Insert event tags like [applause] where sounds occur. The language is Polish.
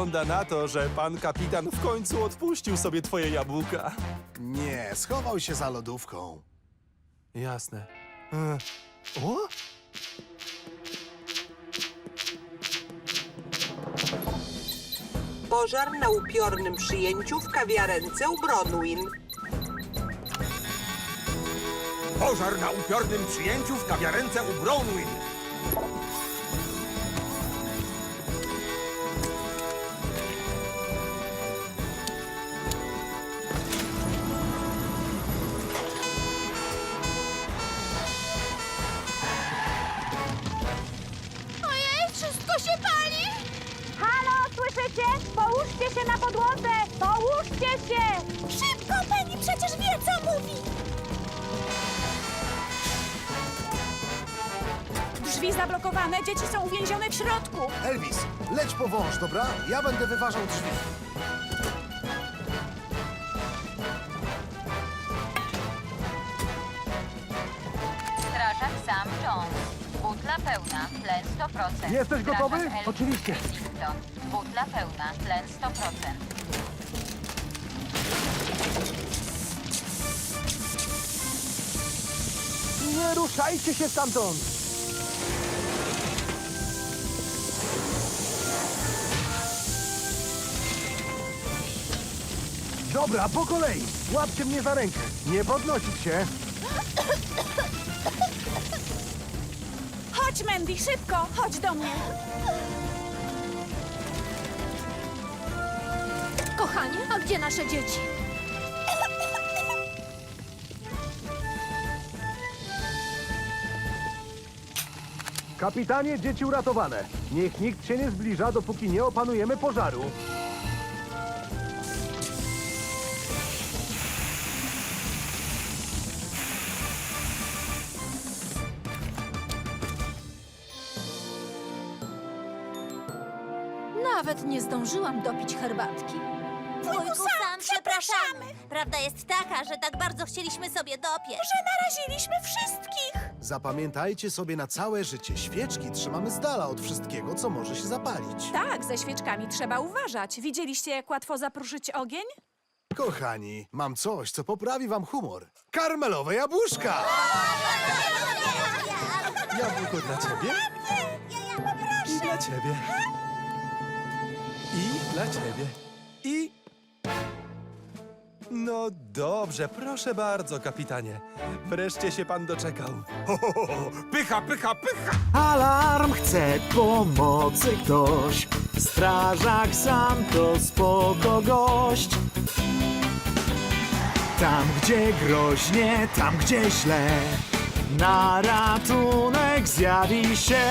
Wygląda na to, że pan kapitan w końcu odpuścił sobie twoje jabłka. Nie, schował się za lodówką. Jasne. E, O? Pożar na upiornym przyjęciu w kawiarence u Bronwyn. Pożar na upiornym przyjęciu w kawiarence u Bronwyn. Wszystko się pali! Halo, słyszycie? Połóżcie się na podłodze! Połóżcie się! Szybko, pani przecież wie, co mówi! Drzwi zablokowane, dzieci są uwięzione w środku. Elvis, leć po wąż, dobra? Ja będę wyważał drzwi. Strażak Sam Jones. Butla pełna, tlen 100%. Jesteś gotowy? Elvis Oczywiście. Whittington. Butla pełna, tlen 100%. Nie ruszajcie się stamtąd! Dobra, po kolei. Łapcie mnie za rękę. Nie podnosić się. Chodź, Mandy, szybko, chodź do mnie. Kochanie, a gdzie nasze dzieci? Kapitanie, dzieci uratowane. Niech nikt się nie zbliża, dopóki nie opanujemy pożaru. Nawet nie zdążyłam dopić herbatki. Wujku sam, przepraszamy. Prawda jest taka, że tak bardzo chcieliśmy sobie dopiec. Że naraziliśmy wszystkich. Zapamiętajcie sobie na całe życie. Świeczki trzymamy z dala od wszystkiego, co może się zapalić. Tak, ze świeczkami trzeba uważać. Widzieliście, jak łatwo zapruszyć ogień? Kochani, mam coś, co poprawi wam humor. Karmelowe jabłuszka! [laughs] Jabłko dla ciebie i dla ciebie. I dla ciebie. I... No dobrze, proszę bardzo, kapitanie. Wreszcie się pan doczekał. Ho, ho, ho, ho. Pycha, pycha, pycha! Alarm chce pomocy ktoś Strażak sam to spoko gość Tam gdzie groźnie, tam gdzie źle Na ratunek zjawi się